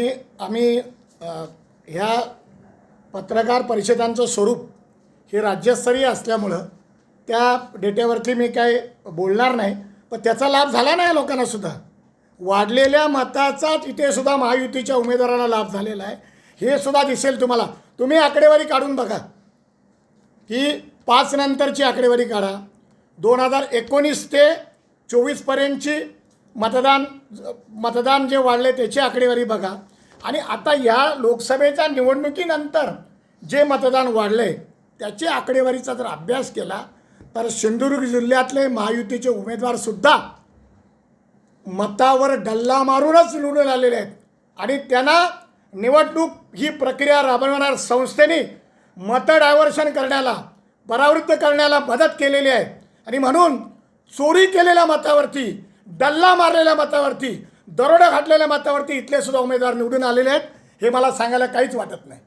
आणि आम्ही ह्या पत्रकार परिषदांचं स्वरूप हे राज्यस्तरीय असल्यामुळं त्या डेट्यावरती मी काय बोलणार नाही. पण त्याचा लाभ झाला नाही लोकांना सुद्धा. वाढलेल्या मताचाच इथे सुद्धा महायुतीच्या उमेदवाराला लाभ झालेला आहे. हे सुद्धा दिसेल तुम्हाला. तुम्ही आकडेवारी काढून बघा. की पाच नंतरची आकडेवारी काढा. दोन हजार एकोणीस ते चोवीसपर्यंतची मतदान मतदान जे वाढले त्याची आकडेवारी बघा. आणि आता या लोकसभेच्या निवडणुकीनंतर जे मतदान वाढले त्याची आकडेवारीचा जर अभ्यास केला तर सिंधुदुर्ग जिल्ह्यातले महायुतीचे उमेदवारसुद्धा मतावर डल्ला मारूनच निवडून आलेले आहेत. आणि त्यांना निवडणूक ही प्रक्रिया राबवणाऱ्या संस्थेने मतं डायव्हर्शन करण्याला परावृत्त करण्याला मदत केलेली आहे. आणि म्हणून चोरी केलेल्या मतावरती डल्ला मारलेल्या मतावरती दरोडा घातलेल्या मतावरती इथले सुद्धा उमेदवार निवडून आलेले आहेत. हे मला सांगायला काहीच वाटत नाही.